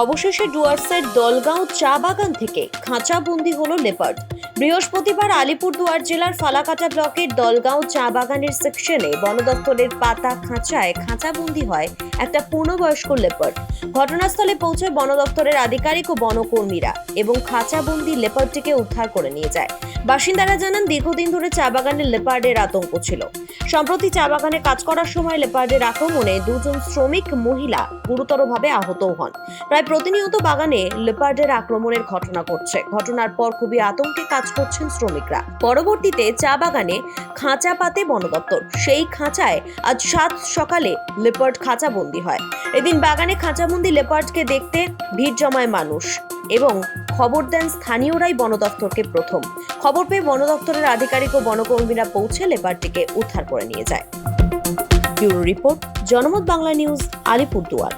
অবশেষে ডুয়ার্সের দলগাঁও চা বাগান থেকে খাঁচাবন্দি হলো লেপার্ড। বৃহস্পতিবার আলিপুরদুয়ার জেলার ফালাকাটা ব্লকের দলগাঁও চা বাগানের সেকশনে বন দপ্তরের পাতা খাঁচায় খাঁচাবন্দি হয় একটা পূর্ণবয়স্ক লেপার্ড। ঘটনাস্থলে পৌঁছে বন দপ্তরের আধিকারিক ও বনকর্মীরা এবং খাঁচাবন্দি লেপার্ডটিকে উদ্ধার করে নিয়ে যায়। বাসিন্দারা জানান, দীর্ঘদিন ধরে চা বাগানে লেপার্ডের আতঙ্ক ছিল। সম্প্রতি চা বাগানে কাজ করার সময় লেপার্ডের আক্রমণে দুজন শ্রমিক মহিলা গুরুতরভাবে আহত হন। প্রায় প্রতিনিয়ত বাগানে লেপার্ডের আক্রমণের ঘটনা ঘটছে। ঘটনার পর খুবই আতঙ্কে কাজ করছেন শ্রমিকরা। পরবর্তীতে চা বাগানে খাঁচা পাতে বন দপ্তর। সেই খাঁচায় আজ সাত সকালে লেপার্ড খাঁচাবন্দি হয়। এদিন বাগানে খাঁচাবন্দি লেপার্ডকে দেখতে ভিড় জমায় মানুষ এবং খবর দেন স্থানীয়রাই বন দপ্তরকে প্রথম। খবর পেয়ে বন দপ্তরের আধিকারিক ও বনকর্মীরা পৌঁছে লেপার্ডটিকে উদ্ধার করে নিয়ে যায়। ব্যুরো রিপোর্ট, জনমত বাংলা নিউজ, আলিপুরদুয়ার।